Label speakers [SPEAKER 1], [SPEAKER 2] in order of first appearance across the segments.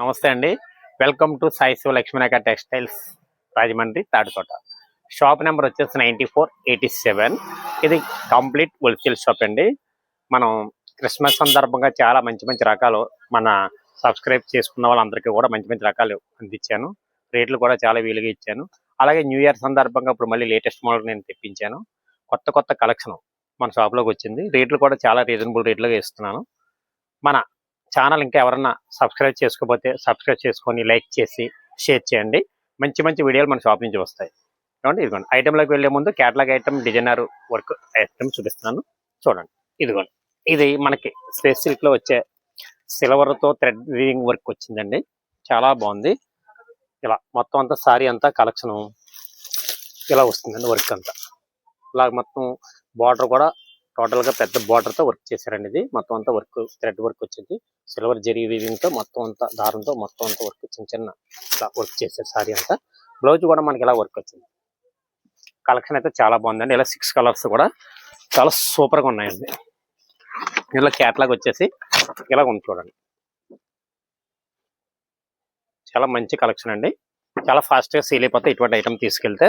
[SPEAKER 1] నమస్తే అండి. Welcome to Sai Siva Lakshminayaka textiles Rajahmundry Tadukota shop number వచ్చేసి ninety four eighty seven. ఇది complete wholesale shop అండి. మనం క్రిస్మస్ సందర్భంగా చాలా మంచి మంచి రకాలు మన సబ్స్క్రైబ్ చేసుకున్న వాళ్ళందరికీ కూడా మంచి మంచి రకాలు అందించాను. రేట్లు కూడా చాలా వీలుగా ఇచ్చాను. అలాగే న్యూ ఇయర్ సందర్భంగా ఇప్పుడు మళ్ళీ లేటెస్ట్ మోడల్ నేను తెప్పించాను. కొత్త కొత్త కలెక్షన్ మన షాప్లోకి వచ్చింది. రేట్లు కూడా చాలా రీజనబుల్ రేట్లుగా ఇస్తున్నాను. మన ఛానల్ ఇంకా ఎవరన్నా సబ్స్క్రైబ్ చేసుకోకపోతే సబ్స్క్రైబ్ చేసుకొని లైక్ చేసి షేర్ చేయండి. మంచి మంచి వీడియోలు మన షాప్ నుంచి వస్తాయి. ఏమంటే ఇదిగోండి. ఐటెంలోకి వెళ్ళే ముందు catalogue item designer work item చూపిస్తున్నాను. చూడండి. ఇదిగోండి. ఇది మనకి స్పేస్ సిల్క్లో వచ్చే సిల్వర్తో థ్రెడ్ వీవింగ్ వర్క్ వచ్చిందండి. చాలా బాగుంది. ఇలా మొత్తం అంతా సారీ అంతా కలెక్షన్ ఇలా వస్తుందండి వర్క్ అంతా. ఇలా మొత్తం బార్డర్ కూడా టోటల్గా పెద్ద బార్డర్తో వర్క్ చేశారండి ఇది మొత్తం అంతా వర్క్ థ్రెడ్ వర్క్ వచ్చింది. సిల్వర్ జరీ వీవింగ్తో మొత్తం అంతా దారంతో మొత్తం అంతా వర్క్ చిన్న చిన్న ఇలా వర్క్ చేశారు సారీ అంతా. బ్లౌజ్ కూడా మనకి ఇలా వర్క్ వచ్చింది. కలెక్షన్ అయితే చాలా బాగుందండి. ఇలా సిక్స్ కలర్స్ కూడా చాలా సూపర్గా ఉన్నాయండి. ఇలా క్యాట్లాగ్ వచ్చేసి ఇలా ఉంది చూడండి. చాలా మంచి కలెక్షన్ అండి. చాలా ఫాస్ట్గా సేల్ అయిపోతే ఇటువంటి ఐటమ్ తీసుకెళ్తే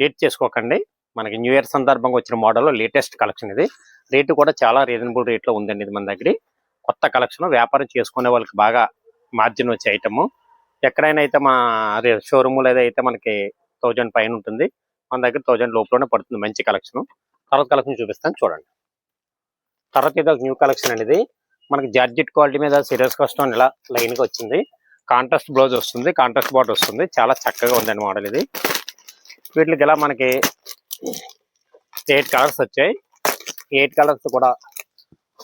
[SPEAKER 1] లేట్ చేసుకోకండి. మనకి న్యూ ఇయర్ సందర్భంగా వచ్చిన మోడల్ లేటెస్ట్ కలెక్షన్ ఇది. రేటు కూడా చాలా రీజనబుల్ రేట్లో ఉందండి ఇది మన దగ్గర. కొత్త కలెక్షన్ వ్యాపారం చేసుకునే వాళ్ళకి బాగా మార్జిన్ వచ్చే ఐటమ్. ఎక్కడైనా అయితే మా షోరూమ్లో అయితే మనకి థౌజండ్ పైన ఉంటుంది. మన దగ్గర థౌజండ్ లోపలనే పడుతుంది మంచి కలెక్షన్. తర్వాత కలెక్షన్ చూపిస్తాను చూడండి. తర్వాత ఇది న్యూ కలెక్షన్ అనేది మనకి జార్జెట్ క్వాలిటీ మీద సీరియస్ కష్టం ఇలా లైన్గా వచ్చింది. కాంట్రాస్ట్ బ్లౌజ్ వస్తుంది కాంట్రాస్ట్ బాటర్ వస్తుంది. చాలా చక్కగా ఉందండి మోడల్ ఇది. వీటికి ఇలా మనకి ఎయిట్ కలర్స్ వచ్చాయి. ఎయిట్ కలర్స్ కూడా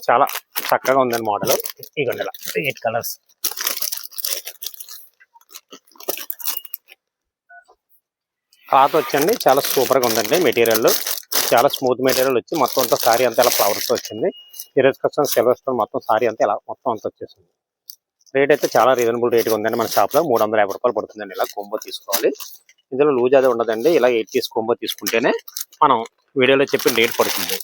[SPEAKER 1] చాలా చక్కగా ఉందండి మోడల్. ఇగోండి ఇలా. ఎయిట్ కలర్స్ క్లాత్ వచ్చండి. చాలా సూపర్గా ఉందండి మెటీరియల్. చాలా స్మూత్ మెటీరియల్ వచ్చి మొత్తం అంతా సారీ అంతా ఇలా ఫ్లవర్స్ వచ్చింది. ఈరోజు కస్టమ్ సిల్వర్ స్టోన్ మొత్తం సారీ అంతా ఇలా మొత్తం అంతా వచ్చేసింది. రేట్ అయితే చాలా రీజనబుల్ రేట్ ఉందండి మన షాప్లో మూడు వందల యాభై రూపాయలు పడుతుందండి. ఇలా కొంబో తీసుకోవాలి. ఇందులో లూజ్ అది ఉండదండి. ఇలా ఎయిట్ పీస్ కొంబో తీసుకుంటేనే మనం వీడియోలో చెప్పిన రేట్ పడుతుంది.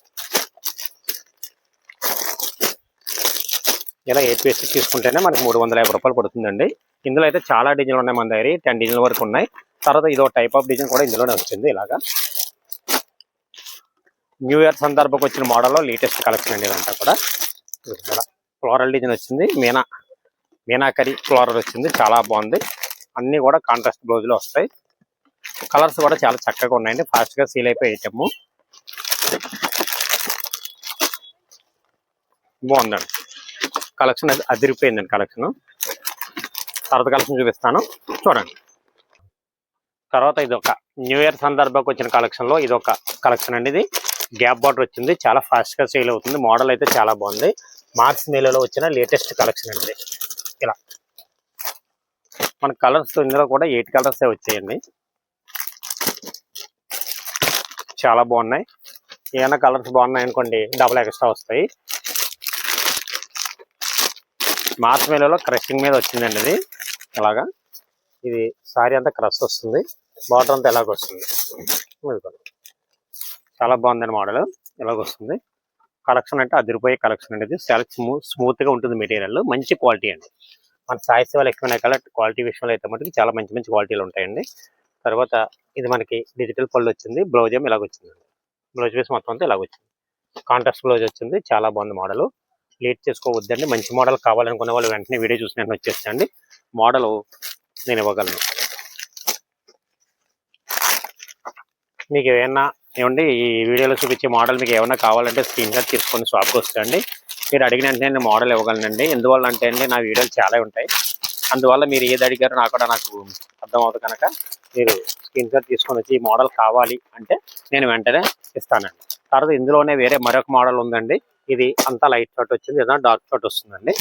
[SPEAKER 1] ఇలా ఎయిట్ పీస్ తీసుకుంటేనే మనకి మూడు వందల యాభై రూపాయలు పడుతుందండి. ఇందులో అయితే చాలా డిజైన్లు ఉన్నాయి మన దగ్గర. టెన్ డిజైన్ల వరకు ఉన్నాయి. తర్వాత ఇదో టైప్ ఆఫ్ డిజైన్ కూడా ఇందులోనే వచ్చింది ఇలాగా. న్యూ ఇయర్ సందర్భంగా వచ్చిన మోడల్లో లేటెస్ట్ కలెక్షన్ అండి ఇదంతా కూడా. ఫ్లోరల్ డిజైన్ వచ్చింది. మీనా మీనాకరి ఫ్లోరల్ వచ్చింది చాలా బాగుంది. అన్నీ కూడా కాంట్రాస్ట్ బ్లౌజ్ వస్తాయి. కలర్స్ కూడా చాలా చక్కగా ఉన్నాయండి. ఫాస్ట్గా సీల్ అయిపోయి ఐటమ్. బాగుందండి. కలెక్షన్ అది అదిరిపోయిందండి కలెక్షన్ తర్వాత కలెక్షన్ చూపిస్తాను. చూడండి. తర్వాత ఇది ఒక న్యూ ఇయర్ సందర్భంగా వచ్చిన కలెక్షన్లో ఇది ఒక కలెక్షన్ అండి ఇది. గ్యాప్ బార్డర్ వచ్చింది. చాలా ఫాస్ట్గా సేల్ అవుతుంది. మోడల్ అయితే చాలా బాగుంది. మార్క్స్ మేలలో వచ్చిన లేటెస్ట్ కలెక్షన్ అండి ఇలా. మన కలర్స్ ఇందులో కూడా ఎయిట్ కలర్స్ వచ్చాయండి. చాలా బాగున్నాయి. ఏమైనా కలర్స్ బాగున్నాయి అనుకోండి డబుల్ ఎక్స్ట్రా వస్తాయి. మార్చ్ మేలలో క్రషింగ్ మీద వచ్చిందండి ఇది. ఇలాగా. ఇది సారీ అంతా క్రష్ వస్తుంది. బార్డర్ అంతా ఎలాగ వస్తుంది. చాలా బాగుందండి మోడల్ ఇలాగ వస్తుంది. కలెక్షన్ అంటే అదిరిపోయే కలెక్షన్ అనేది ఇది. చాలా స్మూత్గా ఉంటుంది మెటీరియల్. మంచి క్వాలిటీ అండి. మన సాయి సేవలు ఎక్కువ కల క్వాలిటీ విషయంలో అయితే మటుకు చాలా మంచి మంచి క్వాలిటీలు ఉంటాయండి. తర్వాత ఇది మనకి డిజిటల్ పళ్ళు వచ్చింది. బ్లౌజ్ ఏమో ఇలాగ వచ్చిందండి. బ్లౌజ్ పీస్ మొత్తం అంతా ఇలాగ వచ్చింది. కాంట్రాస్ట్ బ్లౌజ్ వచ్చింది. చాలా బాగుంది మోడల్. లేట్ చేసుకోవద్దండి. మంచి మోడల్ కావాలనుకునే వాళ్ళు వెంటనే వీడియో చూసి నేను వచ్చేసండి మోడల్ నేను ఇవ్వగలను. మీకు ఏమైనా ఏమండి ఈ వీడియోలో చూపించే మోడల్ మీకు ఏమైనా కావాలంటే స్క్రీన్ షాట్ తీసుకొని షాప్కి వస్తాయండి. మీరు అడిగిన వెంటనే నేను మోడల్ ఇవ్వగలనండి. ఎందువల్ల అంటే అండి నా వీడియోలు చాలా ఉంటాయి. అందువల్ల మీరు ఏది అడిగారో నాకు కూడా నాకు అర్థమవుతుంది కనుక మీరు స్క్రీన్ షాట్ తీసుకొని వచ్చి ఈ మోడల్ కావాలి అంటే నేను వెంటనే ఇస్తానండి. తర్వాత ఇందులోనే వేరే మరొక మోడల్ ఉందండి. ఇది అంతా లైట్ షాట్ వచ్చింది ఏదైనా డార్క్ షాట్ వస్తుందండి.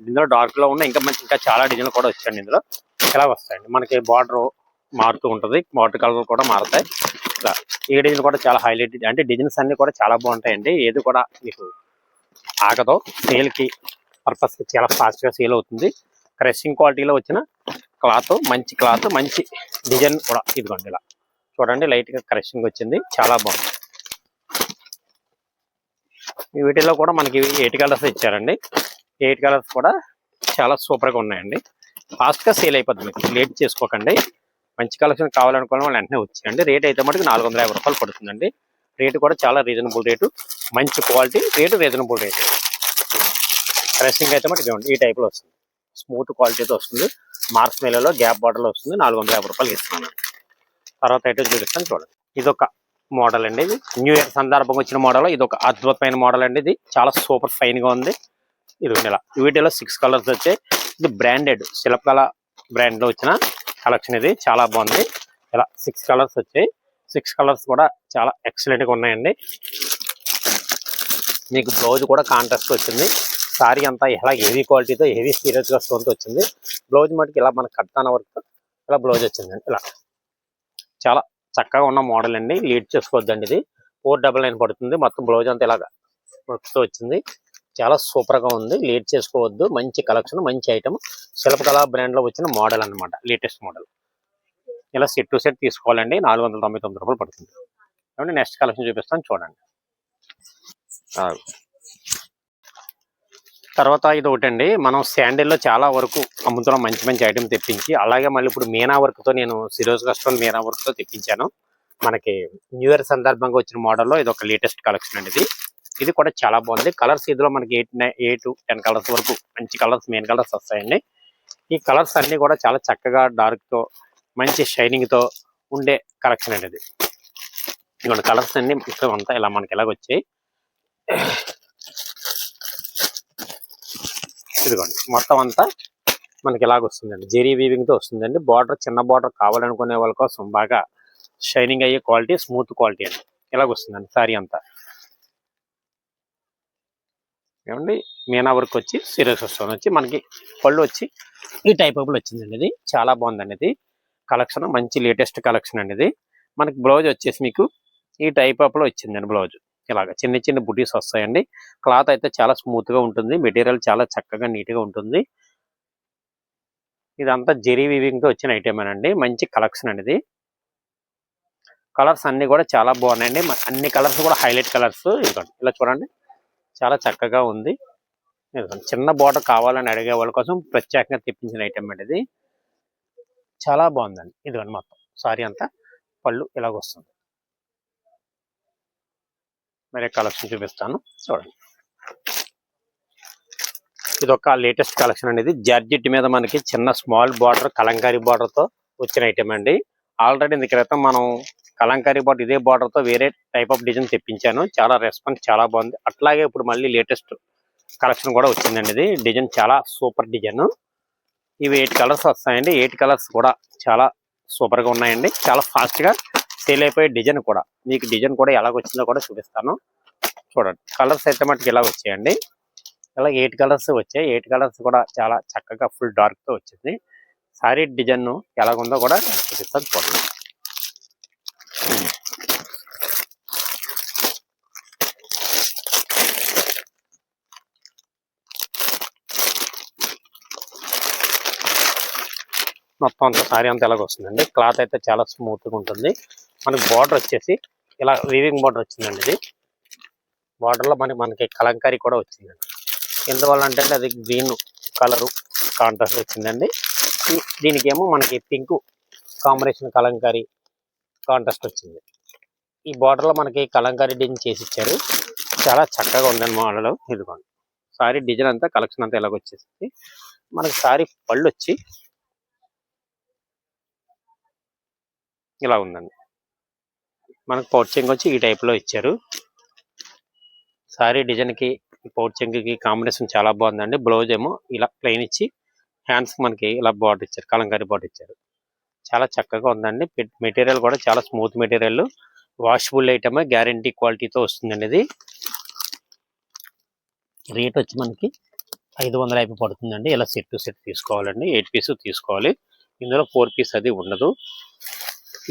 [SPEAKER 1] ఇందులో డార్క్లో ఉన్న ఇంకా మంచి ఇంకా చాలా డిజైన్లు కూడా వచ్చాయండి ఇందులో. ఇలా వస్తాయండి. మనకి బార్డర్ మారుతూ ఉంటుంది. బార్డర్ కలర్ కూడా మారుతాయి. ఇట్లా ఈ డిజైన్ కూడా చాలా హైలైట్ అంటే డిజైన్స్ అన్ని కూడా చాలా బాగుంటాయండి. ఏది కూడా మీకు ఆగదు. సేల్కి పర్పస్కి చాలా ఫాస్ట్గా సేల్ అవుతుంది. క్రషింగ్ క్వాలిటీలో వచ్చిన క్లాత్ మంచి క్లాత్ మంచి డిజైన్ కూడా ఇదిగోండి ఇలా. చూడండి లైట్గా క్రషింగ్ వచ్చింది. చాలా బాగుంది. వీటిలో కూడా మనకి ఎయిట్ కలర్స్ ఇచ్చారండి. ఎయిట్ కలర్స్ కూడా చాలా సూపర్గా ఉన్నాయండి. ఫాస్ట్గా సేల్ అయిపోతుంది. మీకు లేట్ చేసుకోకండి. మంచి కలెక్షన్ కావాలనుకున్న వాళ్ళు వెంటనే వచ్చేయండి. రేట్ అయితే మటుకు నాలుగు వందల యాభై రూపాయలు పడుతుందండి. రేటు కూడా చాలా రీజనబుల్ రేటు. మంచి quality rate reasonable rate. Dressing అయితే మటుకు ఇవ్వండి ఈ టైప్లో వస్తుంది. స్మూత్ క్వాలిటీతో వస్తుంది. మార్క్స్ మేలలో గ్యాప్ బాటిల్ వస్తుంది నాలుగు వందల యాభై రూపాయలు ఇస్తున్నాను. తర్వాత అయితే చూపిస్తాను చూడండి. ఇది ఒక మోడల్ అండి ఇది. న్యూ ఇయర్ సందర్భంగా వచ్చిన మోడల్. ఇది ఒక అద్భుతమైన మోడల్ అండి ఇది. చాలా సూపర్ ఫైన్గా ఉంది. ఇది ఇలా. వీటిలో సిక్స్ కలర్స్ వచ్చాయి. ఇది బ్రాండెడ్ శిల్పకళ బ్రాండ్లో వచ్చిన కలెక్షన్ ఇది. చాలా బాగుంది. ఇలా సిక్స్ కలర్స్ వచ్చాయి. సిక్స్ కలర్స్ కూడా చాలా ఎక్సలెంట్గా ఉన్నాయండి. మీకు బ్లౌజ్ కూడా కాంట్రాస్ట్ వచ్చింది. సారీ అంతా ఇలా హెవీ క్వాలిటీతో హెవీ సీరియస్గా స్టోన్తో వచ్చింది. బ్లౌజ్ మటుకు ఇలా మనకు కట్టాన వరకు ఇలా బ్లౌజ్ వచ్చిందండి. ఇలా చాలా చక్కగా ఉన్న మోడల్ అండి లీడ్ చేసుకోవద్దండి ఇది. ఫోర్ డబల్ నైన్ పడుతుంది. మొత్తం బ్లౌజ్ అంతా ఇలాగా వర్క్తో వచ్చింది. చాలా సూపర్గా ఉంది. లేట్ చేసుకోవద్దు. మంచి కలెక్షన్ మంచి ఐటమ్. శిల్పకళ బ్రాండ్లో వచ్చిన మోడల్ అన్నమాట. Latest model. ఇలా సెట్ టు సెట్ తీసుకోవాలండి. నాలుగు వందల తొంభై తొమ్మిది రూపాయలు పడుతుంది. కాబట్టి నెక్స్ట్ కలెక్షన్ చూపిస్తాను. చూడండి. తర్వాత ఇది ఒకటండి. మనం శాండిల్లో చాలా వరకు అమ్ముతున్నాం. మంచి మంచి ఐటమ్ తెప్పించి. అలాగే మళ్ళీ ఇప్పుడు మీనా వర్క్తో నేను సిరోజ్ కస్టమర్ మీనా వర్క్తో తెప్పించాను. మనకి న్యూ ఇయర్ సందర్భంగా వచ్చిన మోడల్లో ఇది ఒక లేటెస్ట్ కలెక్షన్ అండి ఇది. ఇది కూడా చాలా బాగుంది. కలర్స్ ఇందులో మనకి ఎయిట్ ఎయిట్ టెన్ కలర్స్ వరకు మంచి కలర్స్ మెయిన్ కలర్స్ వస్తాయండి. ఈ కలర్స్ అన్ని కూడా చాలా చక్కగా డార్క్తో మంచి షైనింగ్తో ఉండే కలెక్షన్ అండి ఇది. ఇదిగోండి కలర్స్ అన్ని ఇక్కడ అంతా ఇలా మనకి ఎలాగ వచ్చాయి. ఇదిగోండి మొత్తం అంతా మనకి ఇలాగ వస్తుందండి. జెరీ వీవింగ్తో వస్తుందండి. బార్డర్ చిన్న బార్డర్ కావాలనుకునే వాళ్ళ కోసం బాగా షైనింగ్ అయ్యే క్వాలిటీ స్మూత్ క్వాలిటీ అండి. ఇలాగ వస్తుందండి సారీ అంతా. ఏమండి? మీనా వర్క్ వచ్చి సీరియస్ వస్తుంది వచ్చి మనకి పళ్ళు వచ్చి ఈ టైప్ ఆఫ్ వచ్చిందండి ఇది. చాలా బాగుందండి ఇది. కలెక్షన్ మంచి లేటెస్ట్ కలెక్షన్ అండి ఇది. మనకి బ్లౌజ్ వచ్చేసి మీకు ఈ టైప్ ఆఫ్ వచ్చిందండి బ్లౌజ్. ఇలాగ చిన్న చిన్న బుటీస్ వస్తాయండి. క్లాత్ అయితే చాలా స్మూత్గా ఉంటుంది. మెటీరియల్ చాలా చక్కగా నీట్గా ఉంటుంది. ఇదంతా జెరీ వీవింగ్తో వచ్చిన ఐటమ్ అండి మంచి కలెక్షన్ అండి ఇది. కలర్స్ అన్నీ కూడా చాలా బాగున్నాయండి. అన్ని కలర్స్ కూడా హైలైట్ కలర్స్. ఇదిగోండి. ఇలా చూడండి. చాలా చక్కగా ఉంది. చిన్న బార్డర్ కావాలని అడిగే వాళ్ళ కోసం ప్రత్యేకంగా తెప్పించిన ఐటమ్ అండి ఇది. చాలా బాగుందండి. ఇదిగోండి మొత్తం. సారీ అంతా పళ్ళు ఇలాగొస్తుంది వస్తుంది. కలెక్షన్ చూపిస్తాను. చూడండి. ఇది ఒక లేటెస్ట్ కలెక్షన్ అనేది జార్జెట్ మీద మనకి చిన్న స్మాల్ బార్డర్ కలంకారీ బార్డర్తో వచ్చిన ఐటమ్ అండి. ఆల్రెడీ ఇంత క్రితం మనం కలంకారీ బార్డర్ ఇదే బార్డర్తో వేరే టైప్ ఆఫ్ డిజైన్ తెప్పించాను. చాలా రెస్పాన్స్ చాలా బాగుంది. అట్లాగే ఇప్పుడు మళ్ళీ లేటెస్ట్ కలెక్షన్ కూడా వచ్చిందండి ఇది. డిజైన్ చాలా సూపర్ డిజైన్ ఇవి ఎయిట్ కలర్స్ వస్తాయండి. ఎయిట్ కలర్స్ కూడా చాలా సూపర్గా ఉన్నాయండి. చాలా ఫాస్ట్గా సేల్ అయిపోయే డిజైన్ కూడా. మీకు డిజైన్ కూడా ఎలాగ వచ్చిందో కూడా చూపిస్తాను. చూడండి. కలర్స్ అయితే మటుకు ఇలా వచ్చాయండి. ఇలా ఎయిట్ కలర్స్ వచ్చాయి. ఎయిట్ కలర్స్ కూడా చాలా చక్కగా ఫుల్ డార్క్తో వచ్చింది. సారీ డిజైన్ ఎలాగుందో కూడా చూపిస్తాను చూడండి. మొత్తం అంత సారీ అంతా ఎలాగొస్తుందండి క్లాత్ అయితే చాలా స్మూత్గా ఉంటుంది. మనకి బార్డర్ వచ్చేసి ఇలా వీవింగ్ బార్డర్ వచ్చిందండి ఇది. బార్డర్లో మనకి మనకి కలంకారీ కూడా వచ్చిందండి. ఎందువల్ల అంటే అది గ్రీన్ కలర్ కాంట్రాస్ట్ వచ్చిందండి. దీనికేమో మనకి పింక్ కాంబినేషన్ కలంకారీ కాంట్రాస్ట్ వచ్చింది. ఈ బార్డర్లో మనకి కలంకారీ డిజైన్ చేసి ఇచ్చారు. చాలా చక్కగా ఉందండి మోడల్ ఇదిగోండి. సారీ డిజైన్ అంతా కలెక్షన్ అంతా ఇలాగొచ్చేసింది మనకి సారీ పళ్ళు వచ్చి ఇలా ఉందండి. మనకు పౌచింగ్ వచ్చి ఈ టైప్లో ఇచ్చారు. సారీ డిజైన్కి కి కాంబినేషన్ చాలా బాగుందండి. బ్లౌజ్ ఏమో ఇలా ప్లెయిన్ ఇచ్చి హ్యాండ్స్ మనకి ఇలా బార్డర్ ఇచ్చారు కలంకారీ బార్డర్ ఇచ్చారు. చాలా చక్కగా ఉందండి. మెటీరియల్ కూడా చాలా smooth material. Washable item guarantee క్వాలిటీతో వస్తుందండి ఇది. రేట్ వచ్చి మనకి ఐదు వందల యాభై పడుతుందండి. ఇలా సెట్ టు సెట్ తీసుకోవాలండి. ఎయిట్ పీస్ తీసుకోవాలి. ఇందులో ఫోర్ పీస్ అది ఉండదు.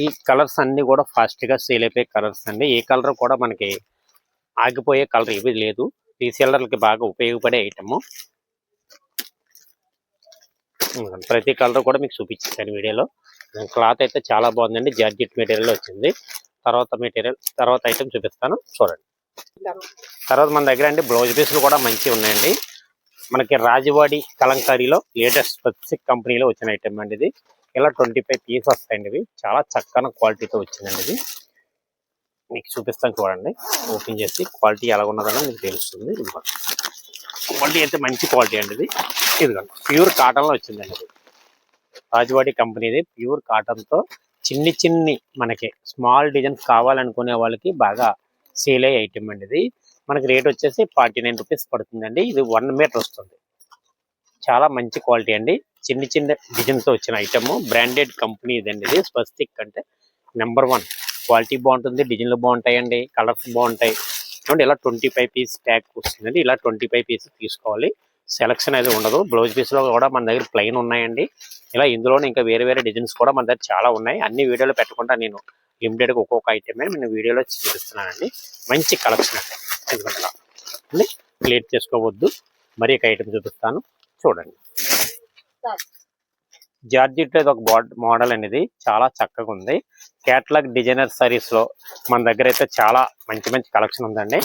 [SPEAKER 1] ఈ కలర్స్ అన్ని కూడా ఫాస్ట్గా సేల్ అయిపోయే కలర్స్ అండి. ఏ కలర్ కూడా మనకి ఆగిపోయే కలర్ ఏవి లేదు. రీసేలర్లకి బాగా ఉపయోగపడే ఐటము ప్రతి కలర్ కూడా మీకు చూపించాను వీడియోలో. క్లాత్ అయితే చాలా బాగుందండి. జార్జెట్ మెటీరియల్ వచ్చింది. తర్వాత మెటీరియల్ తర్వాత ఐటమ్ చూపిస్తాను. చూడండి. తర్వాత మన దగ్గర అండి బ్లౌజ్ పీసులు కూడా మంచిగా ఉన్నాయండి. మనకి రాజవాడి కలంకారీలో లేటెస్ట్ స్పెసిఫిక్ కంపెనీలో వచ్చిన ఐటమ్ అండి ఇది. ఇలా ట్వంటీ ఫైవ్ పీస్ వస్తాయండి ఇవి. చాలా చక్కని క్వాలిటీతో వచ్చిందండి ఇది మీకు చూపిస్తాను చూడండి. ఓపెన్ చేసి క్వాలిటీ ఎలా ఉన్నదని మీకు తెలుస్తుంది. ఇదిగోండి క్వాలిటీ అయితే మంచి క్వాలిటీ అండి ఇది. ఇదిగోండి ప్యూర్ కాటన్లో వచ్చిందండి ఇది. రాజవాడి కంపెనీది ప్యూర్ కాటన్తో చిన్ని చిన్ని మనకి స్మాల్ డిజైన్స్ కావాలనుకునే వాళ్ళకి బాగా సేల్ అయ్యే ఐటమ్ అండి ఇది. మనకి రేట్ వచ్చేసి ఫార్టీ నైన్ రూపీస్ పడుతుందండి. ఇది వన్ మీటర్ వస్తుంది. చాలా మంచి క్వాలిటీ అండి. చిన్న చిన్న డిజైన్స్ వచ్చిన ఐటమ్. బ్రాండెడ్ కంపెనీ ఇదండి ఇది. స్వస్తిక్ అంటే నెంబర్ వన్. క్వాలిటీ బాగుంటుంది డిజైన్లు బాగుంటాయండి కలర్స్ బాగుంటాయి. చూడండి ఇలా ట్వంటీ ఫైవ్ పీస్ ప్యాక్ వస్తుందండి. ఇలా ట్వంటీ ఫైవ్ పీస్ తీసుకోవాలి. సెలక్షన్ అయితే ఉండదు. బ్లౌజ్ పీస్లో కూడా మన దగ్గర ప్లెయిన్ ఉన్నాయండి. ఇలా ఇందులోనే ఇంకా వేరే వేరే డిజైన్స్ కూడా మన దగ్గర చాలా ఉన్నాయి. అన్ని వీడియోలో పెట్టకుండా నేను లిమిటెడ్గా ఒక్కొక్క ఐటమే నేను వీడియోలో చూపిస్తున్నానండి. మంచి కలెక్షన్ అండి. ఎందుకంటే ప్లేట్ లేట్ చేసుకోవద్దు. మరి ఒక ఐటమ్ చూపిస్తాను. చూడండి. జార్జిట్ ఇది ఒక మోడల్ అనేది చాలా చక్కగా ఉంది. క్యాట్లాగ్ డిజైనర్ సారీస్లో మన దగ్గర అయితే చాలా మంచి మంచి కలెక్షన్ ఉందండి.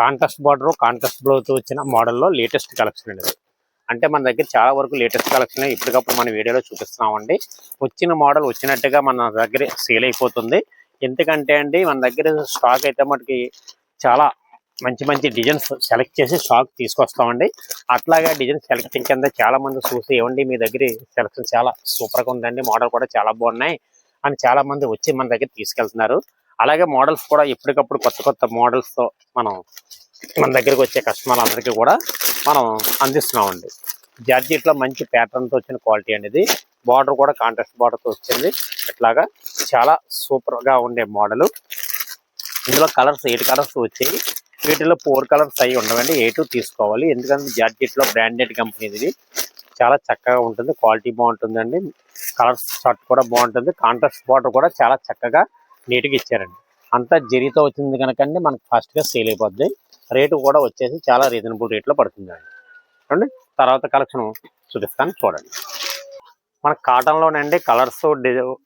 [SPEAKER 1] కాంట్రాస్ట్ బార్డర్ కాంట్రాస్ట్ బ్లౌజ్ వచ్చిన మోడల్లో లేటెస్ట్ కలెక్షన్ అనేది. అంటే మన దగ్గర చాలా వరకు లేటెస్ట్ కలెక్షన్ ఇప్పటికప్పుడు మన వీడియోలో చూపిస్తున్నామండి. వచ్చిన మోడల్ వచ్చినట్టుగా మన దగ్గర సేల్ అయిపోతుంది. ఎందుకంటే అండి మన దగ్గర స్టాక్ అయితే మనకి చాలా మంచి మంచి డిజైన్స్ సెలెక్ట్ చేసి స్టాక్ తీసుకొస్తామండి. అట్లాగే డిజైన్ సెలెక్టింగ్ కింద చాలా మంది చూసి ఏమండి మీ దగ్గర సెలెక్షన్ చాలా సూపర్గా ఉందండి మోడల్ కూడా చాలా బాగున్నాయి అని చాలా మంది వచ్చి మన దగ్గర తీసుకెళ్తున్నారు. అలాగే మోడల్స్ కూడా ఎప్పటికప్పుడు కొత్త కొత్త మోడల్స్తో మనం మన దగ్గరికి వచ్చే కస్టమర్ అందరికీ కూడా మనం అందిస్తున్నామండి. జార్జెట్లో మంచి ప్యాటర్న్తో వచ్చిన క్వాలిటీ అనేది బార్డర్ కూడా కాంట్రాస్ట్ బార్డర్తో వచ్చింది. ఇట్లాగా చాలా సూపర్గా ఉండే మోడల్ ఇందులో కలర్స్ ఎయిట్ కలర్స్ వచ్చాయి. వీటిలో ఫోర్ కలర్స్ అయి ఉండవండి. ఏ టూ తీసుకోవాలి. ఎందుకంటే జార్జెట్లో బ్రాండెడ్ కంపెనీ ఇది. చాలా చక్కగా ఉంటుంది. క్వాలిటీ బాగుంటుందండి. కలర్స్ షర్ట్ కూడా బాగుంటుంది. కాంట్రాస్ట్ బార్డర్ కూడా చాలా చక్కగా నీట్గా ఇచ్చారండి. అంతా జరీతో వచ్చింది కనుకండి మనకు ఫాస్ట్గా సేల్ అయిపోద్ది. రేటు కూడా వచ్చేసి చాలా రీజనబుల్ రేట్లో పడుతుందండి. చూడండి తర్వాత కలెక్షన్ చూపిస్తాను. చూడండి. మన కాటన్లోనండి కలర్స్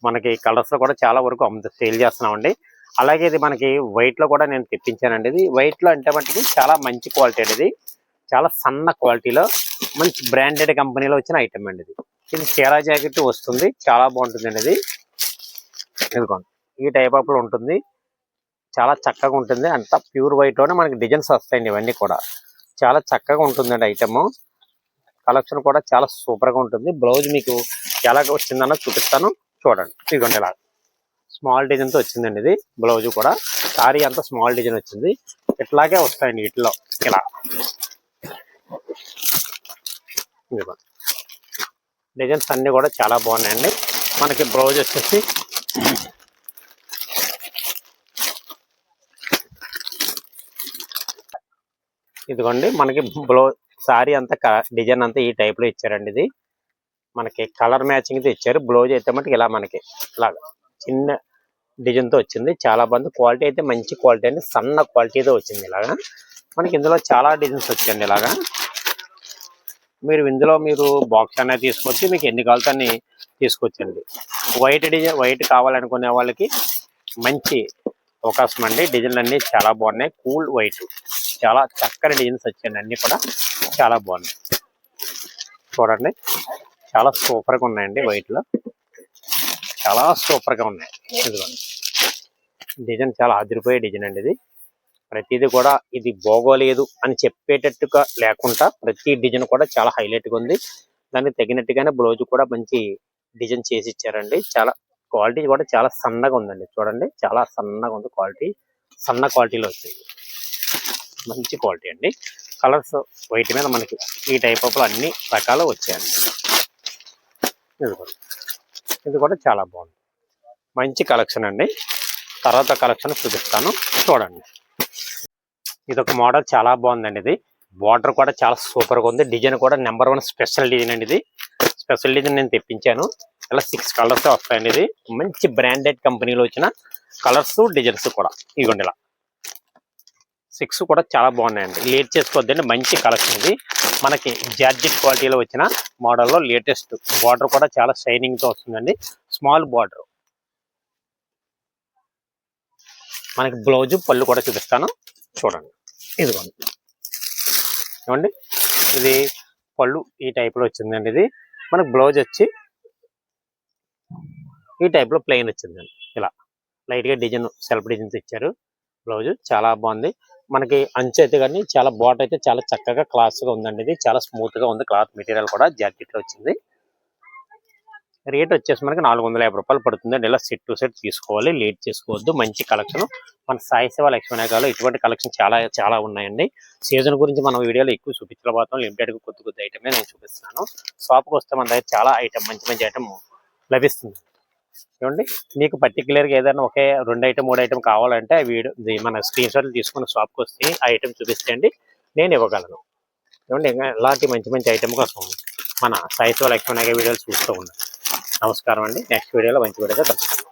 [SPEAKER 1] మనకి కలర్స్ కూడా చాలా వరకు అమ్ము సేల్ చేస్తున్నామండి. అలాగే ఇది మనకి వైట్లో కూడా నేను తెప్పించానండి. ఇది వైట్లో అంటే మటుకు చాలా మంచి క్వాలిటీ అండి ఇది. చాలా సన్న క్వాలిటీలో మంచి బ్రాండెడ్ కంపెనీలో వచ్చిన ఐటమ్ అండి ఇది. ఇది చీరా జాకెట్ వస్తుంది. చాలా బాగుంటుందండి ఇది. ఇదిగోండి. ఈ టైప్ ఆఫ్లో ఉంటుంది. చాలా చక్కగా ఉంటుంది. అంతా ప్యూర్ వైట్లోనే మనకి డిజైన్స్ వస్తాయండి ఇవన్నీ కూడా. చాలా చక్కగా ఉంటుందండి ఐటమ్ కలెక్షన్ కూడా చాలా సూపర్గా ఉంటుంది. బ్లౌజ్ మీకు ఎలా వచ్చిందన్న చూపిస్తాను. చూడండి. ఇదిగోండి ఇలా. స్మాల్ డిజైన్తో వచ్చిందండి ఇది. బ్లౌజ్ కూడా. సారీ అంతా స్మాల్ డిజైన్ వచ్చింది. ఇట్లాగే వస్తాయండి వీటిలో ఇలా డిజైన్స్ అన్ని కూడా చాలా బాగున్నాయండి. మనకి బ్లౌజ్ వచ్చేసి ఇదిగోండి మనకి బ్లౌజ్ సారీ అంతా డిజైన్ అంతా ఈ టైప్లో ఇచ్చారండి ఇది. మనకి కలర్ మ్యాచింగ్ అయితే ఇచ్చారు. బ్లౌజ్ అయితే మటుకు ఇలా మనకి. ఇలా చిన్న డిజైన్తో వచ్చింది. చాలా బాగుంది క్వాలిటీ అయితే మంచి క్వాలిటీ అండి. సన్న క్వాలిటీతో వచ్చింది ఇలాగా. మనకి ఇందులో చాలా డిజైన్స్ వచ్చాయండి ఇలాగా. మీరు ఇందులో మీరు బాక్స్ అనేది తీసుకొచ్చి మీకు ఎన్ని కావాలితే తీసుకొచ్చండి. వైట్ డిజైన్ వైట్ కావాలనుకునే వాళ్ళకి మంచి అవకాశం అండి. డిజైన్లు అన్నీ చాలా బాగున్నాయి. కూల్ వైట్ చాలా చక్కని డిజైన్స్ వచ్చాయండి అన్నీ కూడా. చాలా బాగున్నాయి. చూడండి. చాలా సూపర్గా ఉన్నాయండి వైట్లో చాలా సూపర్గా ఉన్నాయి. ఇదిగోండి డిజైన్ చాలా అదిరిపోయే డిజైన్ అండి ఇది. ప్రతిదీ కూడా ఇది బాగోలేదు అని చెప్పేటట్టుగా లేకుండా ప్రతి డిజైన్ కూడా చాలా హైలైట్గా ఉంది. దానికి తగినట్టుగానే బ్లౌజ్ కూడా మంచి డిజైన్ చేసి ఇచ్చారండి. చాలా క్వాలిటీ కూడా చాలా సన్నగా ఉందండి. చూడండి చాలా సన్నగా ఉంది క్వాలిటీ. సన్న క్వాలిటీలో వచ్చింది మంచి క్వాలిటీ అండి. కలర్స్ వైట్ మీద మనకి ఈ టైప్ ఆఫ్లో అన్ని రకాలు వచ్చాయండి. ఇదిగోండి ఇది కూడా చాలా బాగుంది. మంచి కలెక్షన్ అండి. తర్వాత కలెక్షన్ చూపిస్తాను. చూడండి. ఇది ఒక మోడల్ చాలా బాగుందండి ఇది. బార్డర్ కూడా చాలా సూపర్గా ఉంది. డిజైన్ కూడా నెంబర్ వన్ స్పెషల్ డిజైన్ అండి ఇది. స్పెషల్ డిజైన్ నేను తెప్పించాను. ఇలా సిక్స్ కలర్స్ వస్తాయండి ఇది. మంచి బ్రాండెడ్ కంపెనీలో వచ్చిన కలర్స్ డిజైన్స్ కూడా. ఇదిగోండి ఇలా. సిక్స్ కూడా చాలా బాగున్నాయండి. లేట్ చేసుకోవద్దండి మంచి కలెక్షన్ ఇది. మనకి జార్జెట్ క్వాలిటీలో వచ్చిన మోడల్లో లేటెస్ట్ బార్డర్ కూడా చాలా షైనింగ్తో వస్తుందండి. Small border. మనకి బ్లౌజ్ పళ్ళు కూడా చూపిస్తాను. చూడండి. ఇదిగోండి. ఏమండి? ఇది పళ్ళు ఈ టైప్లో వచ్చిందండి ఇది. మనకు బ్లౌజ్ వచ్చి ఈ టైప్లో ప్లెయిన్ వచ్చిందండి. ఇలా. లైట్గా డిజైన్ సెల్ఫ్ డిజైన్స్ ఇచ్చారు బ్లౌజ్ చాలా బాగుంది. మనకి అంచు అయితే కానీ చాలా బాట్ అయితే చాలా చక్కగా క్లాస్గా ఉందండి ఇది. చాలా స్మూత్గా ఉంది క్లాత్ మెటీరియల్ కూడా జాకెట్లో వచ్చింది. రేట్ వచ్చేసి మనకి నాలుగు వందల యాభై రూపాయలు పడుతుంది ఇలా సెట్ టు సెట్ తీసుకోవాలి లేట్ చేసుకోవద్దు. మంచి కలెక్షన్. మన సాయి సేవ లక్ష్మీనాయకాలో ఇటువంటి కలెక్షన్ చాలా చాలా ఉన్నాయండి. సీజన్ గురించి మనం వీడియోలో ఎక్కువ చూపించలేకపోతాం లిమిటెడ్గా కొద్ది కొద్ది ఐటమే నేను చూపిస్తున్నాను. షాప్కి వస్తే మన దగ్గర చాలా ఐటమ్ మంచి మంచి ఐటమ్ లభిస్తుంది. చూడండి. మీకు పర్టికులర్గా ఏదైనా ఒకే రెండు ఐటమ్ మూడు ఐటమ్ కావాలంటే వీడియో ఇది మన స్క్రీన్ షాట్లు తీసుకుని షాప్కి వస్తే ఆ ఐటమ్ చూపిస్తే నేను ఇవ్వగలను. చూడండి ఇలాంటి మంచి మంచి ఐటమ్ కోసం మన సాయిత్వ లక్ష్మణ వీడియోలు చూస్తూ ఉన్నాను నమస్కారం అండి. నెక్స్ట్ వీడియోలో మంచి వీడియోగా కలుసుకుందాం.